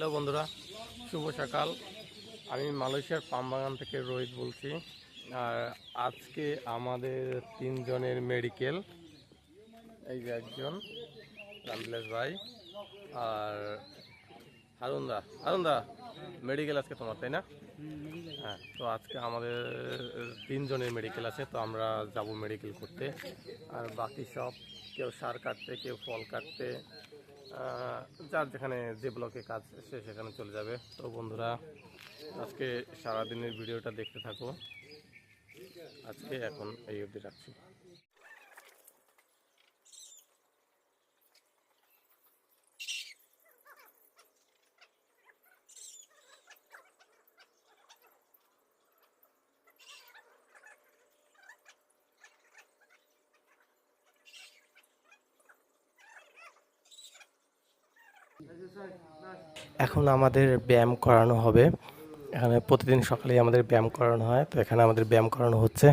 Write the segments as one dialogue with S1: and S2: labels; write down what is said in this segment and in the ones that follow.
S1: Hello বন্ধুরা, শুভ সকাল। আমি মালয়েশিয়ার পামবাগান থেকে রোহিত বলছি। আর আজকে আমাদের তিনজনের মেডিকেল। এই যে একজন, রামবিলাস ভাই। আর হারুনদা হারুনদা, মেডিকেল আজকে তোমার, তাই না? হ্যাঁ তো আজকে আমাদের তিনজনের মেডিকেল আছে, তো আমরা যাব মেডিকেল করতে। আর বাকি সব, কেউ সার কাটতে, কেউ ফল কাটতে যার যেখানে যে ব্লকে কাজ, সে সেখানে চলে যাবে। তো বন্ধুরা, আজকে সারাদিনের ভিডিওটা দেখতে থাকো। আজকে এখন এই অবধি রাখছি। এখন আমাদের ব্যায়াম করানো হবে। এখানে প্রতিদিন সকালেই আমাদের ব্যায়াম করানো হয়। তো এখানে আমাদের ব্যায়াম করানো হচ্ছে।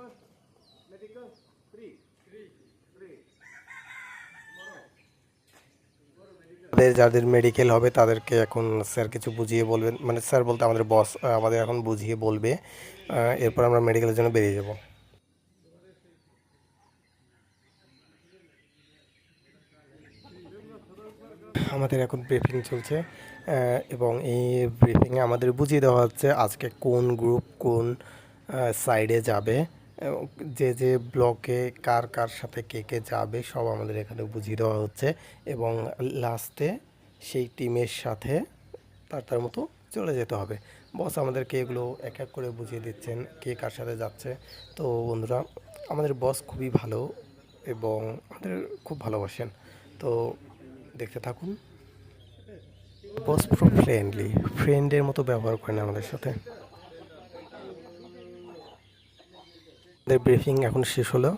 S2: People? Medical? Three. Three. Three. Tomorrow.
S1: যাদের যাদের মেডিকেল হবে তাদেরকে এখন স্যার কিছু বুঝিয়ে বলবেন মানে স্যার বলতে আমাদের বস আমাদের এখন বুঝিয়ে বলবে এরপর আমরা মেডিকেলের জন্য বেরিয়ে যাব আমাদের এখন ব্রিফিং চলছে এবং এই ব্রিফিংয়ে আমাদের বুঝিয়ে দেওয়া হচ্ছে আজকে কোন গ্রুপ কোন সাইডে যাবে যে যে ব্লকে কার কার সাথে কে কে যাবে সব আমাদের এখানে বুঝিয়ে দেওয়া হচ্ছে এবং লাস্টে সেই টিমের সাথে তার তার মতো চলে যেতে হবে। বস আমাদেরকে এগুলো এক এক করে বুঝিয়ে দিচ্ছেন কে কার সাথে যাচ্ছে। তো বন্ধুরা, আমাদের বস খুবই ভালো এবং আমাদের খুব ভালোবাসেন। তো দেখতে থাকুন। বস পুরো ফ্রেন্ডলি ফ্রেন্ডের মতো ব্যবহার করেন আমাদের সাথে। আমাদের ব্রিফিং এখন শেষ হলো।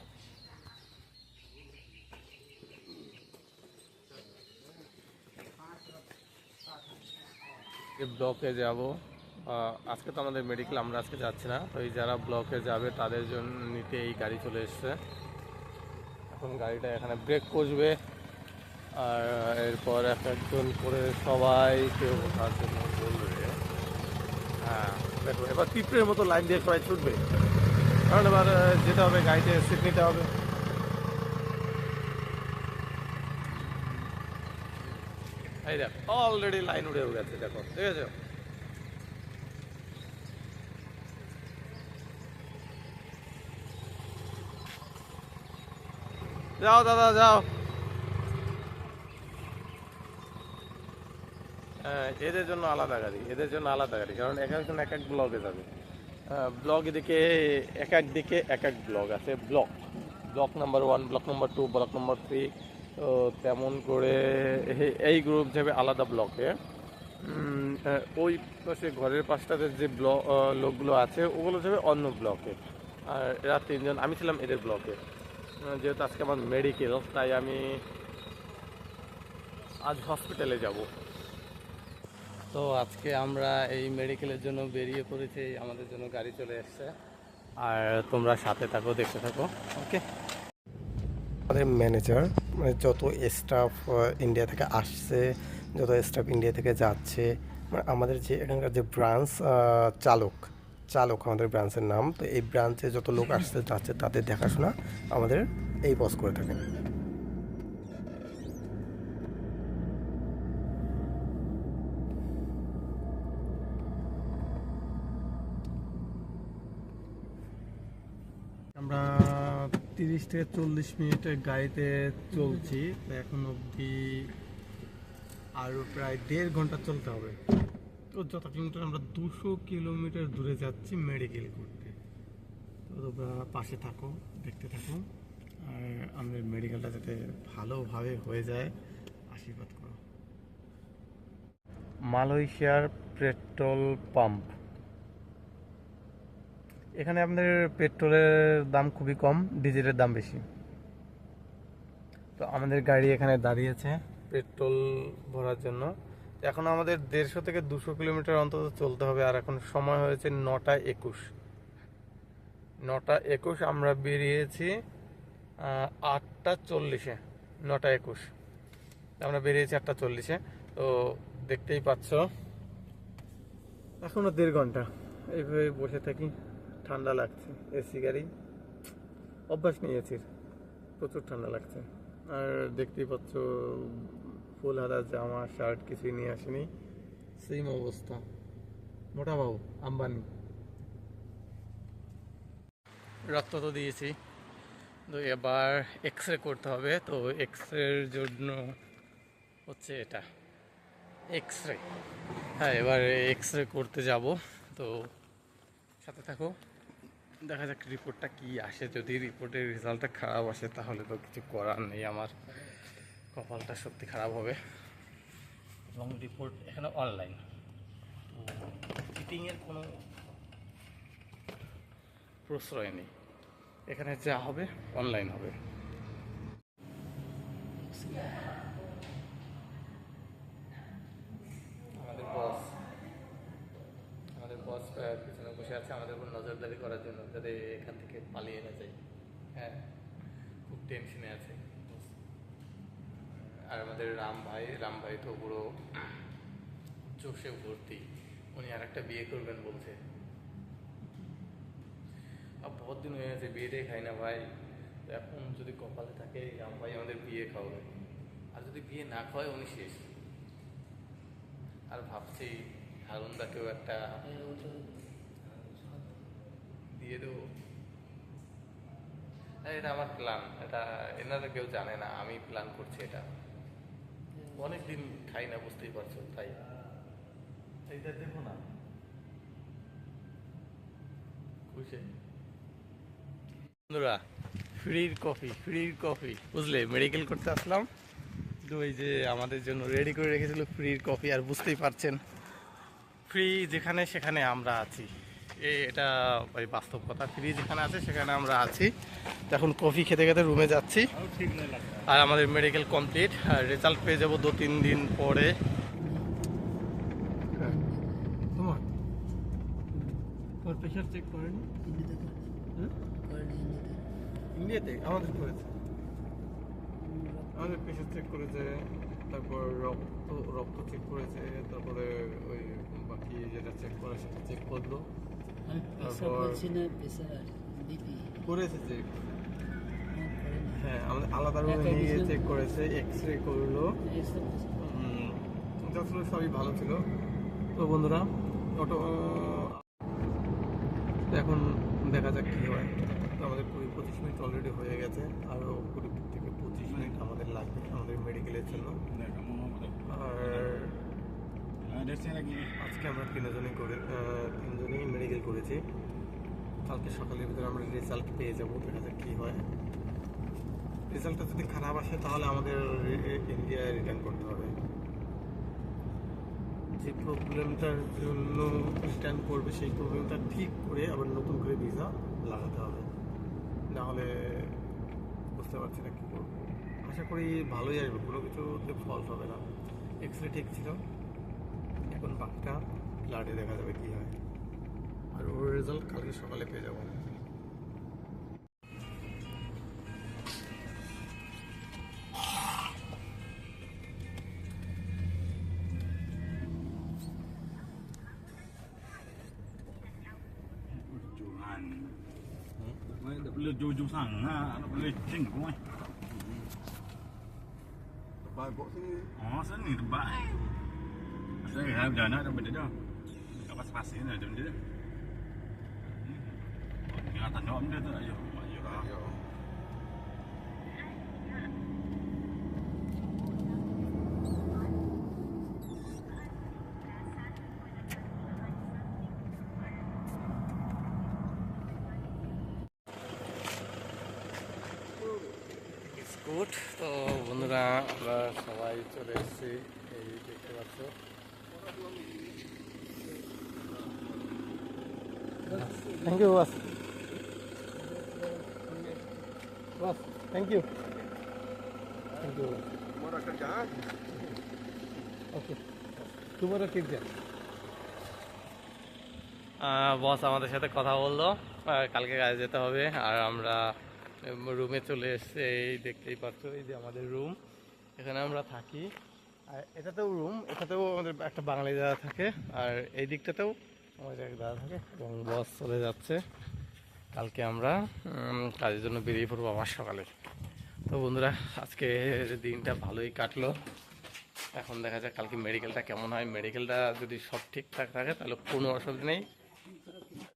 S1: ব্লকে যাব। আজকে তো আমাদের মেডিকেল আমরা আজকে যাচ্ছি না। তো এই যারা ব্লকে যাবে, তাদের জন্য নিতে এই গাড়ি চলে এসছে। এখন গাড়িটা এখানে ব্রেক কষবে। আর এরপর এক একজন করে সবাই কেউ ওঠার জন্য বলবে। হ্যাঁ দেখো, এবার পিঁপড়ের মতো লাইন দিয়ে সবাই ছুটবে। কারণ এবার যেতে হবে গাড়িতে সিট নিতে হবে। এই অলরেডি লাইন উড়ে গেছে দেখো ঠিক আছে যাও দাদা যাও। হ্যাঁ, এদের জন্য আলাদা গাড়ি এদের জন্য আলাদা গাড়ি কারণ এক একজন এক এক ব্লগে যাবে। ব্লক এদিকে এক এক দিকে এক এক ব্লক আছে। Block block number one block number two block number three তো তেমন করে এই গ্রুপ যাবে আলাদা ব্লকে ওই পাশে ঘরের পাশটাতে যে ব্লক লোকগুলো আছে, ওগুলো যাবে অন্য ব্লকে আর এরা তিনজন, আমি ছিলাম এদের ব্লকে যেহেতু আজকে আমার মেডিকেল তাই আমি আজ হসপিটালে যাব। তো আজকে আমরা এই মেডিকেলের জন্য বেরিয়ে পড়েছি আমাদের জন্য গাড়ি চলে এসছে। আর তোমরা সাথে থাকো, দেখতে থাকো, ওকে? আমাদের ম্যানেজার মানে যত স্টাফ ইন্ডিয়া থেকে আসছে,
S3: যত স্টাফ ইন্ডিয়া থেকে যাচ্ছে মানে আমাদের যে এখানকার যে ব্রাঞ্চ চালক চালক আমাদের ব্রাঞ্চের নাম, তো এই ব্রাঞ্চে যত লোক আসতে যাচ্ছে, তাদের দেখাশোনা আমাদের এই বস করে থাকেন
S1: আমরা তিরিশ থেকে চল্লিশ মিনিটের গাড়িতে চলছি। এখন অবধি আরও প্রায় দেড় ঘণ্টা চলতে হবে। তো যত কিলোমিটার আমরা দুশো কিলোমিটার দূরে যাচ্ছি মেডিকেল করতে। তো তোমরা পাশে থাকো, দেখতে থাকো। আর আমাদের মেডিকেলটা যাতে ভালোভাবে হয়ে যায়, আশীর্বাদ করো। মালয়েশিয়ার পেট্রোল পাম্প। এখানে আপনাদের পেট্রোলের দাম খুবই কম, ডিজেলের দাম বেশি। তো আমাদের গাড়ি এখানে দাঁড়িয়েছে পেট্রোল ভরার জন্য। এখন আমাদের দেড়শো থেকে দুশো কিলোমিটার অন্তত চলতে হবে, আর এখন সময় হয়েছে নটা একুশ। নটা একুশ, আমরা বেরিয়েছি আটটা চল্লিশে, নটা একুশ। আমরা বেরিয়েছি আটটা চল্লিশে। তো দেখতেই পাচ্ছ। এখনও দেড় ঘণ্টা। এইভাবে বসে থাকি। ঠান্ডা লাগছে, এসি গাড়ি। অভ্যাস নিয়েছি প্রচুর ঠান্ডা লাগছে। আর দেখতেই পাচ্ছ, ফুল হাতা, জামা শার্ট কিছুই নিয়ে আসেনি। সেম অবস্থা। মোটা বাবু, আম্বানি। রক্ত তো দিয়েছি। তো এবার এক্স রে করতে হবে, তো এক্স রের জন্য হচ্ছে এটা। এক্স রে হ্যাঁ এবার এক্স রে করতে যাব। তো সাথে থাকো। দেখা যাক রিপোর্টটা কি আসে। যদি রিপোর্টের রেজাল্টটা খারাপ আসে, তাহলে তো কিছু করার নেই। আমার কপালটা সত্যি খারাপ হবে। এবং রিপোর্ট এখানে অনলাইন চিটিংয়ের কোনো প্রশ্রয় নেই। এখানে যা হবে অনলাইন হবে। বসে আছে আমাদের উপর নজরদারি করার জন্য, যাতে এখান থেকে পালিয়ে না যাই। হ্যাঁ খুব টেনশনে আছে। আর আমাদের রাম ভাই রাম ভাই তো পুরো চোষে ভর্তি। উনি আর একটা বিয়ে করবেন বলছে। আর বহুত দিন হয়ে গেছে বিয়েটাই খাই না ভাই। এখন যদি কপালে থাকে, রাম ভাই আমাদের বিয়ে খাওয়াবে। আর যদি বিয়ে না খাওয়ায়, উনি শেষ। আর ভাবছি হারুনদাকেও একটা দিয়ে দেবো। এটা আমার প্ল্যান এটা এনারা কেউ জানে না আমি প্ল্যান করছি এটা। অনেকদিন খাই না বুঝতেই পারছ তাই। এইটা দেখো না। খুশি? বন্ধুরা ফ্রির কফি ফ্রির কফি। বুঝলে মেডিকেল করতে আসলাম। তো এই যে আমাদের জন্য রেডি করে রেখেছিল ফ্রির কফি আর বুঝতেই পারছেন। ফ্রি যেখানে সেখানে আমরা আছি। এটা ওই বাস্তব কথা ফ্রি যেখানে আছে সেখানে আমরা আছি। এখন কফি খেতে খেতে রুমে যাচ্ছি। আর আমাদের মেডিকেল কমপ্লিট আর রেজাল্ট পেয়ে যাব দু তিন দিন পরে। তোমার? তোমার প্রেশার চেক করেনি? ইন্ডিয়াতে আমাদের করেছে। আমাদের প্রেশার চেক করেছে তারপর রক্ত রক্ত চেক করেছে তারপরে ওই বাকি যেটা চেক করে সেটা চেক করল।
S4: আমি পেশা
S1: তারপর-
S4: না পেশা বিপি।
S1: করেছে চেক হ্যাঁ আমাদের নিয়ে চেক করেছে এক্স রে করল সবই ভালো ছিল। তো বন্ধুরা অটো এখন দেখা যাক কী হয়। আমাদের কুড়ি পঁচিশ মিনিট অলরেডি হয়ে গেছে। আরও কুড়ি থেকে পঁচিশ মিনিট আমাদের লাগবে আমাদের মেডিকেলের জন্য। আর আজকে আমরা তিনজনই করে তিনজনই মেডিকেল করেছি। কালকে সকালের ভিতরে আমরা রেজাল্ট পেয়ে যাব, দেখা যাক কী হয়। রেজাল্টটা যদি খারাপ আসে, তাহলে আমাদের ইন্ডিয়ায় রিটার্ন করতে হবে। যে প্রবলেমটার জন্য রিটার্ন করবে, সেই প্রবলেমটা ঠিক করে আবার নতুন করে ভিসা লাগাতে হবে। নাহলে বুঝতে পারছি না কী করব। আশা করি ভালোই আসবে, কোনো কিছুতে ফল্ট হবে না। এক্স রে ঠিক ছিল। এখন পাখিটা ফ্ল্যাটে দেখা যাবে কী হয় আর ওর রেজাল্ট কালকে সকালে পেয়ে যাবো
S5: vô vô thẳng là nó lên trên của
S2: anh. Bài bộ
S5: thế. Ồ, rất nghỉ bài. harap dah nak dah benda dah. Kat pasir-pasir ni ada benda dah. Hmm. Ni atas jawab benda tu. Ayo, ayo lah.
S2: Ayo.
S1: Biscuit তো বন্ধুরা আমরা সবাই চলে এসেছি এই দেখতে পাচ্ছ thank you বাস বাস thank you
S2: thank you
S1: okay tomorrow kick boss আমাদের সাথে কথা বলল। কালকে কাজে যেতে হবে। আর আমরা রুমে চলে এসেছি। এই দেখতেই পাচ্ছ এই যে আমাদের রুম এখানে আমরা থাকি। আর এটাতেও রুম এটাতেও আমাদের একটা বাঙালি দাদা থাকে, আর এই দিকটাতেও আমাদের এক দাদা থাকে, এবং বস চলে যাচ্ছে কালকে আমরা কাজের জন্য বেরিয়ে পড়ব আবার সকালে। তো বন্ধুরা, আজকে দিনটা ভালোই কাটলো। এখন দেখা যাক কালকে মেডিকেলটা কেমন হয়। মেডিকেলটা যদি সব ঠিকঠাক থাকে, তাহলে কোনো অসুবিধা নেই।